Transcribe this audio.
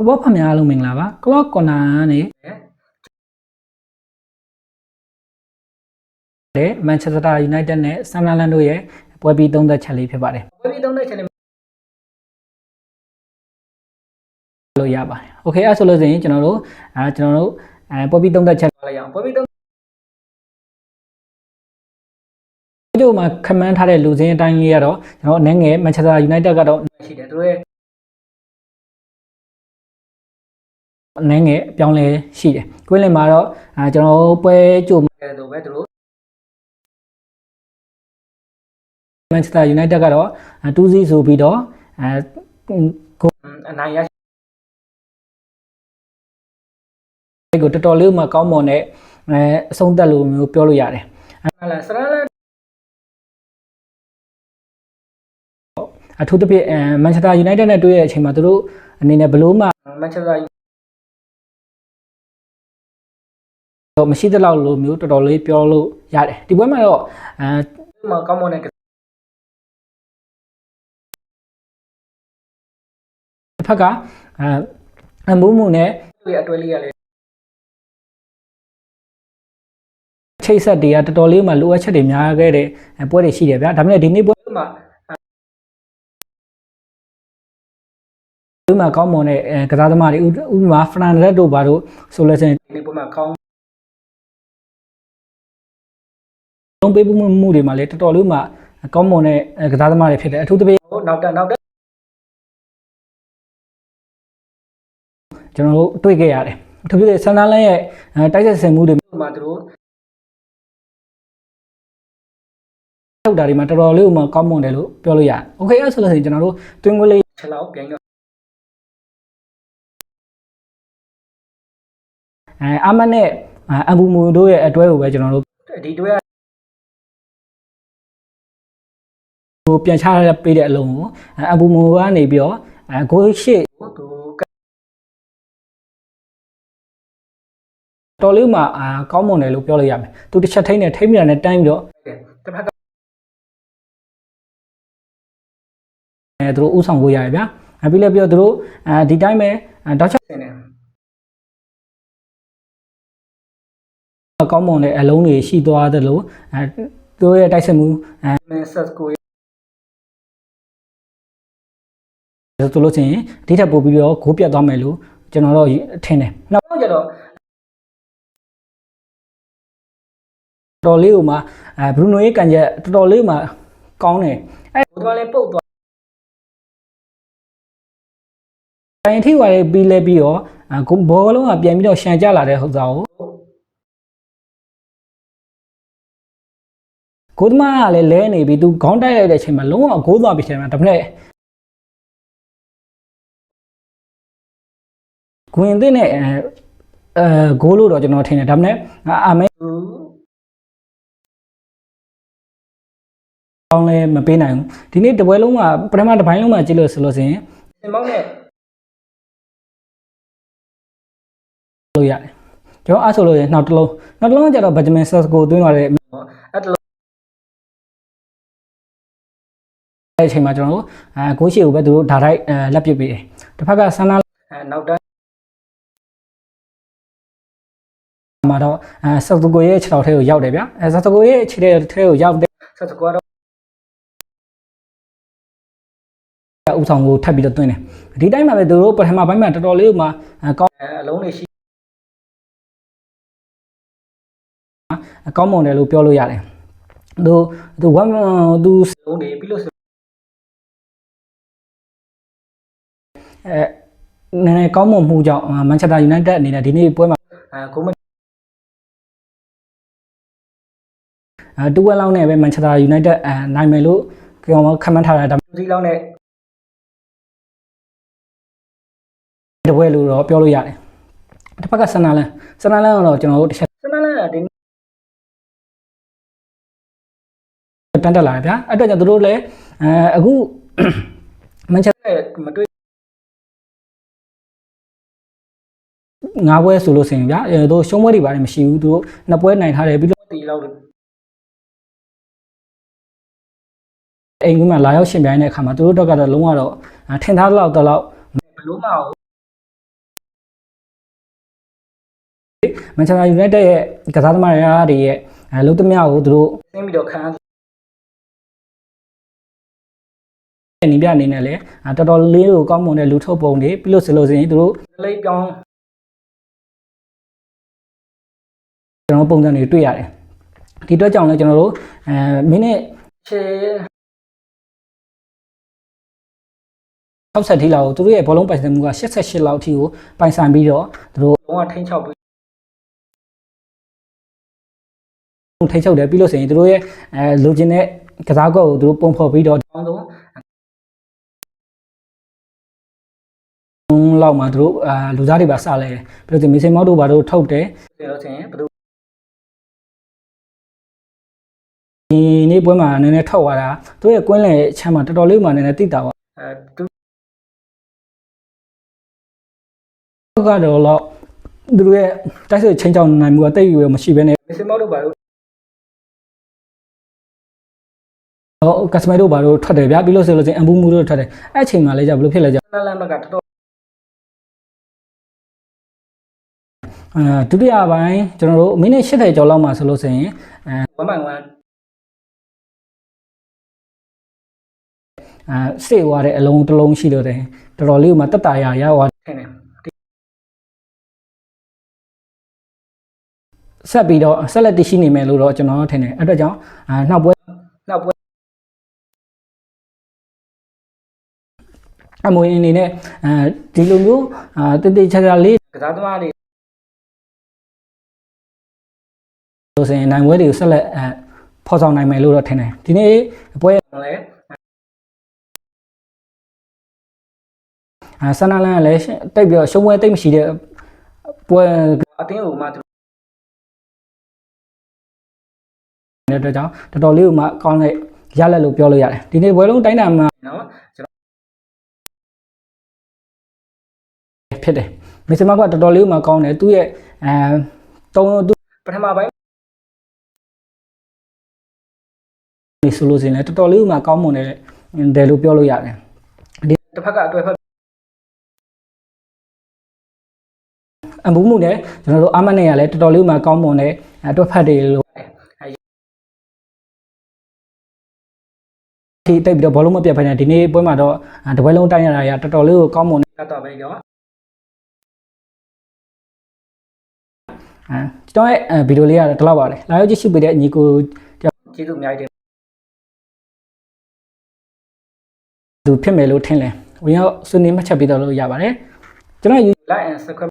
ဖဖောဖတ်များအားလုံးမင်္ဂလာပါ clock corner ကနေတဲ့ Manchester United နဲ့ Sunderland တို့ရဲ့ပွဲပြီးသုံးသက်ချက်လေးဖြစ်ပါတယ်ပွဲပြီးသုံးသက်ချက်လေးလို့ရပါတယ် Okay အဲ့ဆိုလို့ဆိုရင်ကျွန်တော်တို့အဲကျွန်တော်တို့အဲပွဲပြီးသုံးသက်ချက်လိုက်ရအောင်ပွဲပြီးသုံးတို့မှာခမန်းထားတဲ့လူစင်းအတိုင်းလေးကတော့ကျွန်တော်အနေငယ် Manchester United ကတော့ရှိတယ်သူတို့ရဲ့ အနေငယ်အပြောင်းလဲရှိတယ်။ကွင်းလင်မှာတော့အာကျွန်တော်တို့ပွဲကြိုမယ်လို့ပဲသူတို့ Manchester United ကတော့2-0ဆိုပြီးတော့အဲဂိုးအနိုင်ရရှိကိုတော်တော်လေးမှကောင်းမွန်တဲ့အဲအဆုံးသက်လို့မျိုးပြောလို့ရတယ်။အဲလာစရလန်အထူးသဖြင့်အဲ Manchester United နဲ့တွေ့ရတဲ့အချိန်မှာသူတို့အနေနဲ့ဘလို့မှ Manchester တော့ မရှိသလောက်လိုမျိုးတော်တော်လေးပြောလို့ရတယ်ဒီပွဲမှာတော့အဲမှာကောင်းမွန်တဲ့တစ်ဖက်ကအဲအမှုမှုနဲ့သူ့ရဲ့အတွဲလေးရလေချိတ်ဆက်တွေကတော်တော်လေးမှလိုအပ်ချက်တွေများခဲ့တဲ့ပွဲတွေရှိတယ်ဗျာဒါပေမဲ့ဒီနေ့ပွဲမှာဒီမှာကောင်းမွန်တဲ့ကစားသမားတွေဥပမာဖရန်ရက်တို့ဘာတို့ဆိုလို့ရှိရင်ဒီနေ့ပွဲမှာကောင်း လုံးပေးမှုမှုတွေမှာလည်းတော်တော်လေးမှကောင်းမွန်တဲ့ကစားသမားတွေဖြစ်တယ်အထူးသဖြင့်နောက်တက်နောက်တက်ကျွန်တော်တို့တွေ့ခဲ့ရတယ်အထူးသဖြင့်ဆန်နာလန်ရဲ့တိုက်ဆက်ဆင်မှုတွေမှာသူတို့ထုတ်တာတွေမှာတော်တော်လေးမှကောင်းမွန်တယ်လို့ပြောလို့ရတယ်โอเคအဲ့ဆိုလို့ဆိုရင်ကျွန်တော်တို့တွင်းငွေလေးချက်လောက်ပြန်တော့အဲအမနဲ့အဘူမူတို့ရဲ့အတွဲကိုပဲကျွန်တော်တို့ဒီတွဲ ဟိုပြန်ချရပေးတဲ့အလုံးကိုအဘူမူကနေပြီးတော့အဲဂိုးရှိသူတော်လေးမှအာကောင်းမွန်တယ်လို့ပြောလို့ရမယ်သူတစ်ချက်ထိန်းနေထိန်းမိတာနဲ့တန်းပြီးတော့တစ်ဖက်ကအဲသူတို့ဥဆောင်ကိုရတယ်ဗျာအဲပြီးလည်းပြီးတော့သူတို့အဲဒီတိုင်းပဲတောက်ချက်နေတယ်ကောင်းမွန်တဲ့အလုံးတွေရှိသွားသလိုအဲသူတို့ရဲ့တိုက်စစ်မှုအဲဆက်ကို ဆိုလို့ချင်းဒီထက်ပိုပြီးတော့ဂိုးပြတ်သွားမယ်လို့ကျွန်တော်တော့ထင်တယ်နောက်တော့ကျတော့တော်လေးကိုမှအဲဘရူနိုရဲ့ကန်ချက်တော်တော်လေးမှကောင်းတယ်အဲဘိုးတော်လေးပုတ်သွားတိုင်းထိသွားလေးပြီးလဲပြီးတော့ဘောလုံးကပြန်ပြီးတော့ရှန်ကြလာတဲ့ဟုတ်သားကိုကိုသမားကလည်းလဲနေပြီသူခေါင်းတိုက်လိုက်တဲ့အချိန်မှာလုံးဝဂိုးသွားပြီထင်တယ်ဒါပေမဲ့ ဂွင်သစ်နဲ့အဲဂိုးလို့တော့ကျွန်တော်ထင်တယ်ဒါပေမဲ့အာမဲကောင်းလဲမပေးနိုင်ဘူးဒီနေ့တပွဲလုံးကပထမတစ်ပိုင်းလုံးမှာကြည့်လို့ဆိုလို့ဆိုရင်စင်မောင်းနဲ့လို့ရတယ်ကျွန်တော်အားဆိုလို့ရင်နောက်တစ်လုံးနောက်တစ်လုံးကျတော့ Benjamin Sesko သွင်းသွားတဲ့အဲ့တလုံးအဲ့အချိန်မှာကျွန်တော်တို့အဲဂိုးရှိကိုပဲသူတို့ဓာတ်ရိုက်လက်ပစ်ပေးတယ်တစ်ဖက်ကဆန္ဒအဲနောက်တန်း မှာတော့အဲဆက်သူကိုရဲ့ခြေထောက်ထဲကိုရောက်တယ်ဗျအဲဆက်သူကိုရဲ့ခြေထဲထဲကိုရောက်တယ်ဆက်သူကတော့ဥဆောင်ကိုထပ်ပြီးတော့တွင်းတယ်ဒီတိုင်းမှာပဲသူတို့ပထမပိုင်းမှာတော်တော်လေးမှကောင်းအလုံးတွေရှိအကောင်းမွန်တယ်လို့ပြောလို့ရတယ်သူသူဝမ်သူလုံးတွေပြီးလို့အဲနည်းနည်းကောင်းမွန်မှုကြောင့်မန်ချက်စတာယူနိုက်တက်အနေနဲ့ဒီနေ့ပွဲမှာအဲဂိုးမ အဲတူဝက်လောက်နဲ့ပဲမန်ချက်စတာယူနိုက်တက်အဲနိုင်မယ်လို့ကျွန်တော်ခန့်မှန်းထားတာဒါစီလောက်နဲ့တပွဲလို့တော့ပြောလို့ရတယ်တစ်ဖက်ကဆန်နာလန်ဆန်နာလန်ကတော့ကျွန်တော်တို့တစ်ချက်ဆန်နာလန်ကဒီတန်တက်လာတယ်ဗျာအဲ့တော့ကျွန်တော်တို့လည်းအဲအခုမန်ချက်စတာမတွေ့ငါးပွဲဆိုလို့ဆိုရင်ဗျာအဲတို့ရှုံးပွဲတွေပါတယ်မရှိဘူးသူတို့နှစ်ပွဲနိုင်ထားတယ်ပြီးတော့တီလောက် အိမ်ကမှလာရောက်ရှင်ပြိုင်တဲ့အခါမှာသူတို့တော့ကတော့လုံးဝတော့ထင်ထားလောက်တော့လောက်ဘလို့မအောင်မန်ချက်စတာယူနိုက်တက်ရဲ့ကစားသမားတွေရဲ့အဲလုံးသမျှကိုသူတို့ဆင်းပြီးတော့ခံနေပြအနေနဲ့လည်းတော်တော်လေးကိုကောင်းမွန်တဲ့လူထုတ်ပုံတွေပြီးလို့ဆိုလို့ဆိုရင်သူတို့လေးပြောင်းကျွန်တော်ပုံစံတွေတွေ့ရတယ်ဒီအတွက်ကြောင့်လည်းကျွန်တော်တို့အဲမိနစ်ချေ 60ထိလောက်သူတို့ရဲ့ဘောလုံးပိုင်ဆိုင်မှုက88လောက်ထိကိုပိုင်ဆိုင်ပြီးတော့သူတို့လုံးဝထိန်းချုပ်ပြီးထိန်းချုပ်တယ်ပြီးလို့ဆိုရင်သူတို့ရဲ့အဲလိုချင်တဲ့ကစားကွက်ကိုသူတို့ပုံဖော်ပြီးတော့အကောင်းဆုံးလောက်မှသူတို့အာလူသားတွေပါစလဲတယ်ပြီးတော့ဒီမီဆေမောက်တို့ဘာတို့ထုတ်တယ်ဆိုလို့ဆိုရင်ဘယ်သူဒီနေ့ပွဲမှာနည်းနည်းထောက်သွားတာသူရဲ့ကွင်းလေအချမ်းမှာတော်တော်လေးမှနည်းနည်းတိတာပါအဲသူ ကတော့တော့သူတို့ရဲ့တိုက်စစ်ချင်းချောင်းနိုင်မှုကတိတ်ရွယ်မရှိဘဲနဲ့စင်မောက်တို့ပါလို့တော့ customer တို့ဘာလို့ထွက်တယ်ဗျာပြီးလို့ဆိုလို့ချင်းအန်ဘူးမှုတို့ထွက်တယ်အဲ့အချိန်မှာလဲကြဘလို့ဖြစ်လဲကြလမ်းမကတော်အာဒုတိယပိုင်းကျွန်တော်တို့မိနစ်80ကျော်လောက်မှာဆိုလို့ဆိုရင်အဲ1.1အဲစေဝါတဲ့အလုံးတစ်လုံးရှိတော့တယ်တော်တော်လေးကမှတက်တာရရဝါ ဆက်ပြီးတော့ဆက်လက်တရှိနေမယ်လို့တော့ကျွန်တော်ထင်တယ်အဲ့အတွက်ကြောင့်အာနောက်ပွဲနောက်ပွဲအမွေအနေနဲ့အဲဒီလိုမျိုးအာတတိချာချာလေးကစားသမားတွေလို့ဆိုရင်နိုင်ပွဲတွေကိုဆက်လက်အဲဖော်ဆောင်နိုင်မယ်လို့တော့ထင်တယ်ဒီနေ့ပွဲလည်းအာဆန်နာလန်ကလည်းတိတ်ပြီးတော့ရှုံးပွဲတိတ်မရှိတဲ့ပွဲအတင်းကိုမှ တဲ့အတွက်ကြောင့်တော်တော်လေးကိုမှကောင်းတဲ့ရလက်လို့ပြောလို့ရတယ်ဒီနေ့ပွဲလုံးတိုင်းတာမှာနော်ကျွန်တော်ဖြစ်တယ်မစ္စမကတော်တော်လေးကိုမှကောင်းတယ်သူ့ရဲ့အဲတုံးသူပထမပိုင်းဒီဆိုလို့စင်လဲတော်တော်လေးကိုမှကောင်းမွန်တယ်တယ်လို့ပြောလို့ရတယ်ဒီတစ်ဖက်ကအတွဲဖက်အမှုမှုနဲ့ကျွန်တော်တို့အာမနဲ့ရလဲတော်တော်လေးကိုမှကောင်းမွန်တဲ့အတွဲဖက်တွေလို့ ဒီတိတ်ပြီးတော့ဘောလုံးမပြတ်ဖိုင်နေဒီနေ့ပွဲမှာတော့တပွဲလုံးတိုင်းရတာရတော်တော်လေးကိုကောင်းမွန်တဲ့တော့ပဲရောအဲကျွန်တော်ရဲ့ဗီဒီယိုလေးကတော့ဒီလောက်ပါလေလာရောက်ကြည့်ရှုပေးတဲ့ညီကိုကျေးဇူးအများကြီးတင်သူဖြစ်မယ်လို့ထင်လဲဝင်ရောက်ဆွေးနွေးမှတ်ချက်ပေးတော့လို့ရပါတယ်ကျွန်တော် like and subscribe